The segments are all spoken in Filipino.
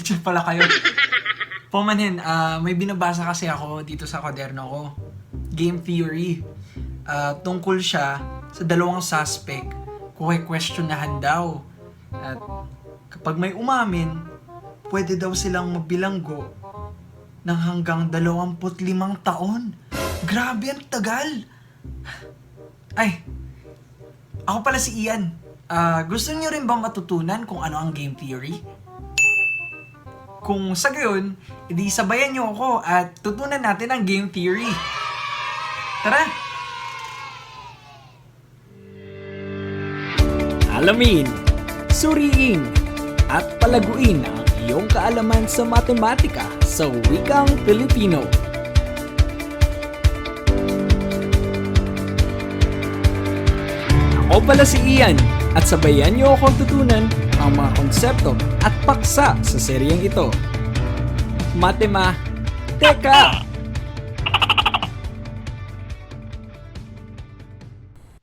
Legit pala kayo. Pumanin, ah, may binabasa kasi ako dito sa kwaderno ko. Game theory. Ah, tungkol siya sa dalawang suspect. Kuwe-questionahan daw. At kapag may umamin, pwede daw silang mabilanggo ng hanggang 25 taon. Grabe, ang tagal! Ay, ako pala si Ian. Ah, gusto niyo rin ba matutunan kung ano ang game theory? Kung sa gayon, edi sabayan niyo ako at tutunan natin ang game theory. Tara! Alamin, suriin, at palaguin ang iyong kaalaman sa matematika sa wikang Filipino. Ako pala si Ian at sabayan niyo akong tutunan ang mga konsepto at paksa sa seryeng ito. Matema, Teka!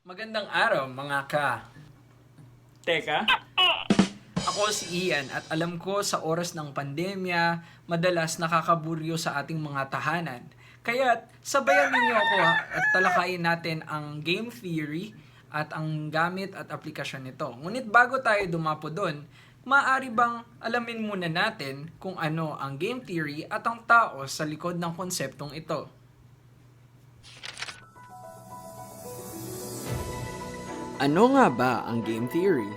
Magandang araw mga ka. Teka? Ako si Ian at alam ko sa oras ng pandemya, madalas nakakaburyo sa ating mga tahanan. Kaya sabayan ninyo ako at talakayin natin ang game theory at ang gamit at aplikasyon nito. Ngunit bago tayo dumapo doon, maaari bang alamin muna natin kung ano ang game theory at ang tao sa likod ng konseptong ito? Ano nga ba ang game theory?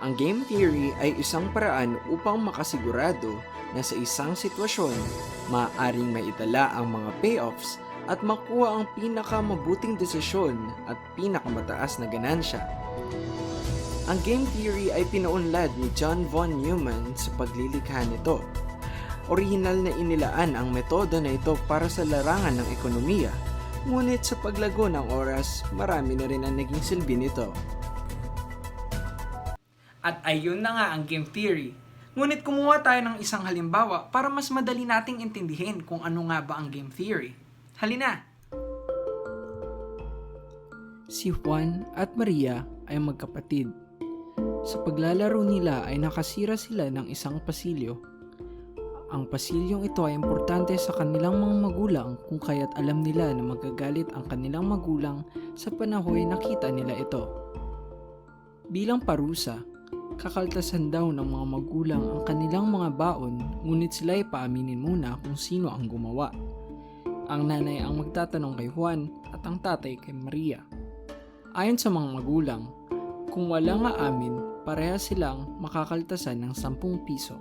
Ang game theory ay isang paraan upang makasigurado na sa isang sitwasyon, maaaring maitala ang mga payoffs at makuha ang pinakamabuting desisyon at pinakamataas na ganansya. Ang game theory ay pinaunlad ni John von Neumann sa paglilikha nito. Orihinal na inilaan ang metodo na ito para sa larangan ng ekonomiya, ngunit sa paglago ng oras, marami na rin ang naging silbi nito. At ayun na nga ang game theory. Ngunit kumuha tayo ng isang halimbawa para mas madali nating intindihin kung ano nga ba ang game theory. Halina! Si Juan at Maria ay magkapatid. Sa paglalaro nila ay nakasira sila ng isang pasilyo. Ang pasilyong ito ay importante sa kanilang mga magulang kung kaya't alam nila na magagalit ang kanilang magulang sa panahoy nakita nila ito. Bilang parusa, kakaltasan daw ng mga magulang ang kanilang mga baon ngunit sila ay paaminin muna kung sino ang gumawa. Ang nanay ang magtatanong kay Juan at ang tatay kay Maria. Ayon sa mga magulang, kung walang aamin, pareha silang makakaltasan ng 10 piso.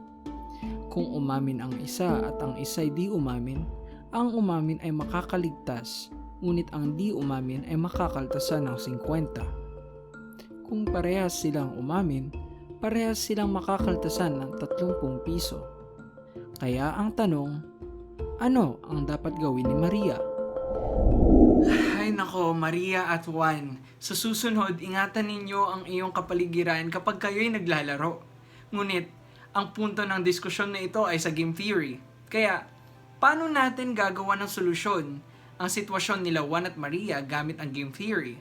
Kung umamin ang isa at ang isa ay di umamin, ang umamin ay makakaligtas, ngunit ang di umamin ay makakaltasan ng 50. Kung parehas silang umamin, parehas silang makakaltasan ng 30 piso. Kaya ang tanong, ano ang dapat gawin ni Maria? Ay nako, Maria at Juan. Sa susunod, ingatan ninyo ang iyong kapaligiran kapag kayo'y naglalaro. Ngunit, ang punto ng diskusyon na ito ay sa game theory. Kaya, paano natin gagawa ng solusyon ang sitwasyon nila Juan at Maria gamit ang game theory?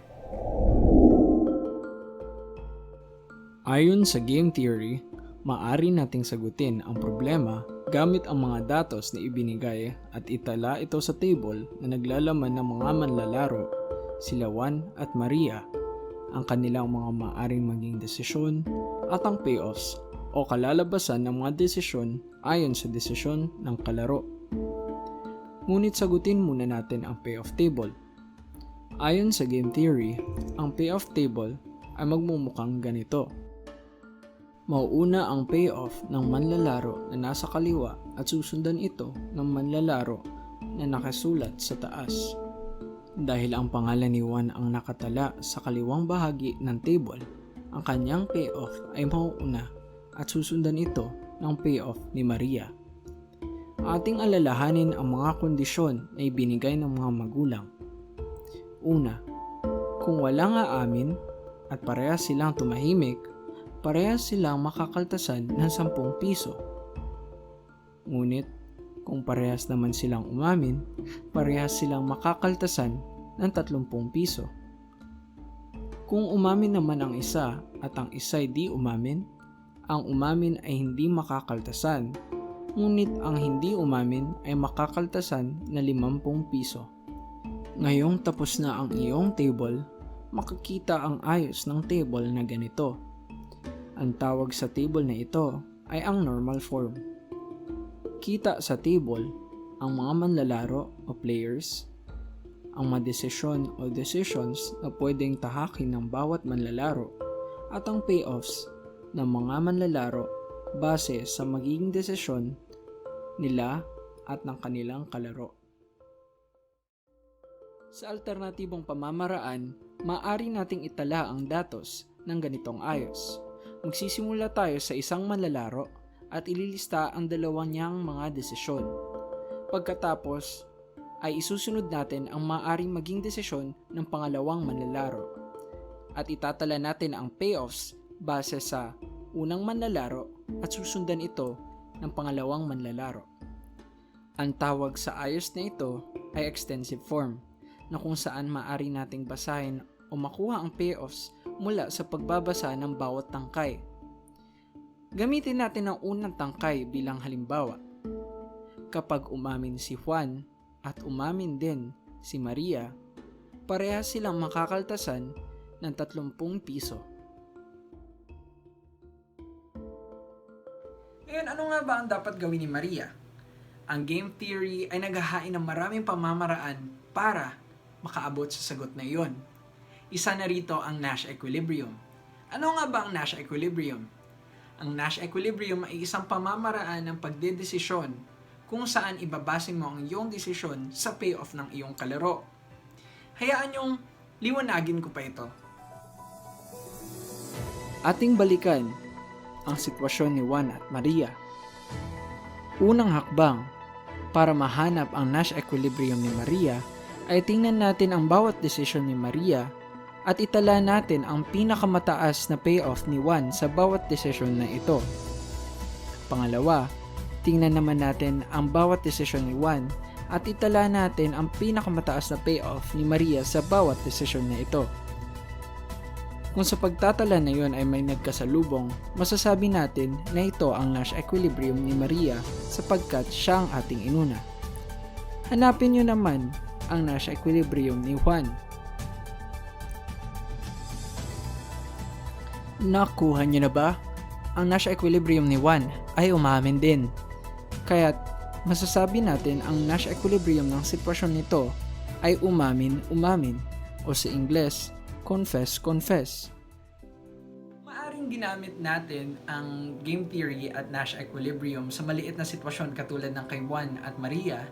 Ayon sa game theory, maaari nating sagutin ang problema gamit ang mga datos na ibinigay at itala ito sa table na naglalaman ng mga manlalaro, sila Juan at Maria, ang kanilang mga maaring maging desisyon at ang payoffs o kalalabasan ng mga desisyon ayon sa desisyon ng kalaro. Ngunit sagutin muna natin ang payoff table. Ayon sa game theory, ang payoff table ay magmumukhang ganito. Mauuna ang payoff ng manlalaro na nasa kaliwa at susundan ito ng manlalaro na nakasulat sa taas. Dahil ang pangalan ni Juan ang nakatala sa kaliwang bahagi ng table, ang kanyang payoff ay mauuna at susundan ito ng payoff ni Maria. Ating alalahanin ang mga kondisyon na ibinigay ng mga magulang. Una, kung walang aamin at parehas silang tumahimik, parehas silang makakaltasan ng 10 piso. Ngunit, kung parehas naman silang umamin, parehas silang makakaltasan ng 30 piso. Kung umamin naman ang isa at ang isa ay di umamin, ang umamin ay hindi makakaltasan, ngunit ang hindi umamin ay makakaltasan na 50 piso. Ngayong tapos na ang iyong table, makikita ang ayos ng table na ganito. Ang tawag sa table na ito ay ang normal form. Kita sa table ang mga manlalaro o players, ang mga desisyon o decisions na pwedeng tahakin ng bawat manlalaro at ang payoffs ng mga manlalaro base sa magiging desisyon nila at ng kanilang kalaro. Sa alternatibong pamamaraan, maaari nating itala ang datos ng ganitong ayos. Magsisimula tayo sa isang manlalaro at ililista ang dalawa niyang mga desisyon. Pagkatapos, ay isusunod natin ang maaaring maging desisyon ng pangalawang manlalaro. At itatala natin ang payoffs base sa unang manlalaro at susundan ito ng pangalawang manlalaro. Ang tawag sa ayos na ito ay extensive form na kung saan maaari nating basahin o makuha ang payoffs mula sa pagbabasa ng bawat tangkay. Gamitin natin ang unang tangkay bilang halimbawa. Kapag umamin si Juan at umamin din si Maria, parehas silang makakaltasan ng 30 piso. Ngayon, ano nga ba ang dapat gawin ni Maria? Ang game theory ay naghahain ng maraming pamamaraan para makaabot sa sagot na iyon. Isa na rito ang Nash equilibrium. Ano nga ba ang Nash equilibrium? Ang Nash equilibrium ay isang pamamaraan ng pagdedesisyon kung saan ibabase mo ang iyong desisyon sa payoff ng iyong kalaro. Hayaan yung liwanagin ko pa ito. Ating balikan ang sitwasyon ni Juan at Maria. Unang hakbang para mahanap ang Nash equilibrium ni Maria ay tingnan natin ang bawat desisyon ni Maria at itala natin ang pinakamataas na payoff ni Juan sa bawat desisyon na ito. Pangalawa, tingnan naman natin ang bawat desisyon ni Juan at itala natin ang pinakamataas na payoff ni Maria sa bawat desisyon na ito. Kung sa pagtatala na yon ay may nagkasalubong, masasabi natin na ito ang Nash equilibrium ni Maria sapagkat siya ang ating inuna. Hanapin nyo naman ang Nash equilibrium ni Juan. Nakuha nyo na ba? Ang Nash equilibrium ni Juan ay umamin din. Kaya't masasabi natin ang Nash equilibrium ng sitwasyon nito ay umamin-umamin o sa Ingles, confess-confess. Maaring ginamit natin ang game theory at Nash equilibrium sa maliit na sitwasyon katulad ng kay Juan at Maria,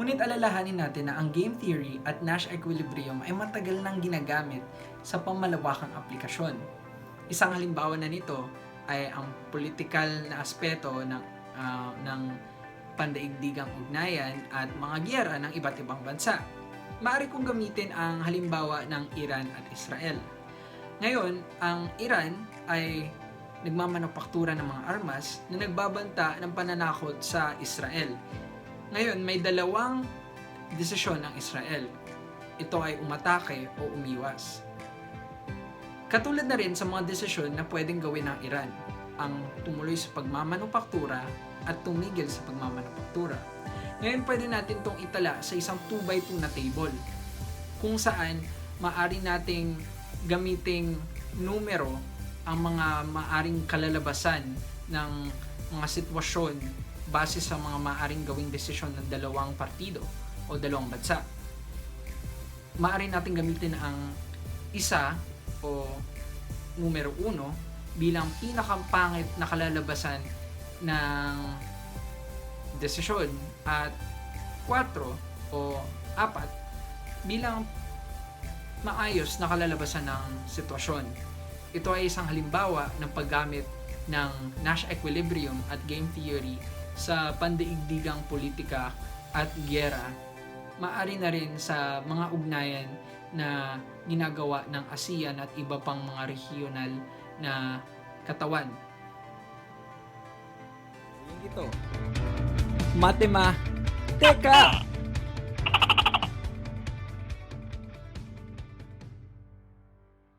ngunit alalahanin natin na ang game theory at Nash equilibrium ay matagal nang ginagamit sa pamalawakang aplikasyon. Isang halimbawa na nito ay ang political na aspeto ng, ah, ng pandaigdigang ugnayan at mga giyera ng iba't ibang bansa. Maaari kong gamitin ang halimbawa ng Iran at Israel. Ngayon, ang Iran ay nagmamanupaktura ng mga armas na nagbabanta ng pananakot sa Israel. Ngayon, may dalawang desisyon ng Israel. Ito ay umatake o umiwas. Katulad na rin sa mga desisyon na pwedeng gawin ng Iran, ang tumuloy sa pagmamanupaktura at tumigil sa pagmamanupaktura. Ngayon pwede natin itong itala sa isang 2x2 na table kung saan maari nating gamiting numero ang mga maaring kalalabasan ng mga sitwasyon base sa mga maaring gawing desisyon ng dalawang partido o dalawang bansa. Maaari nating gamitin ang isa o numero 1 bilang pinakampangit na kalalabasan ng desisyon at 4 o 4 bilang maayos na kalalabasan ng sitwasyon. Ito ay isang halimbawa ng paggamit ng Nash equilibrium at game theory sa pandaigdigang politika at gyera. Maari na rin sa mga ugnayan na ginagawa ng ASEAN at iba pang mga regional na katawan. Ito. Matema. Teka!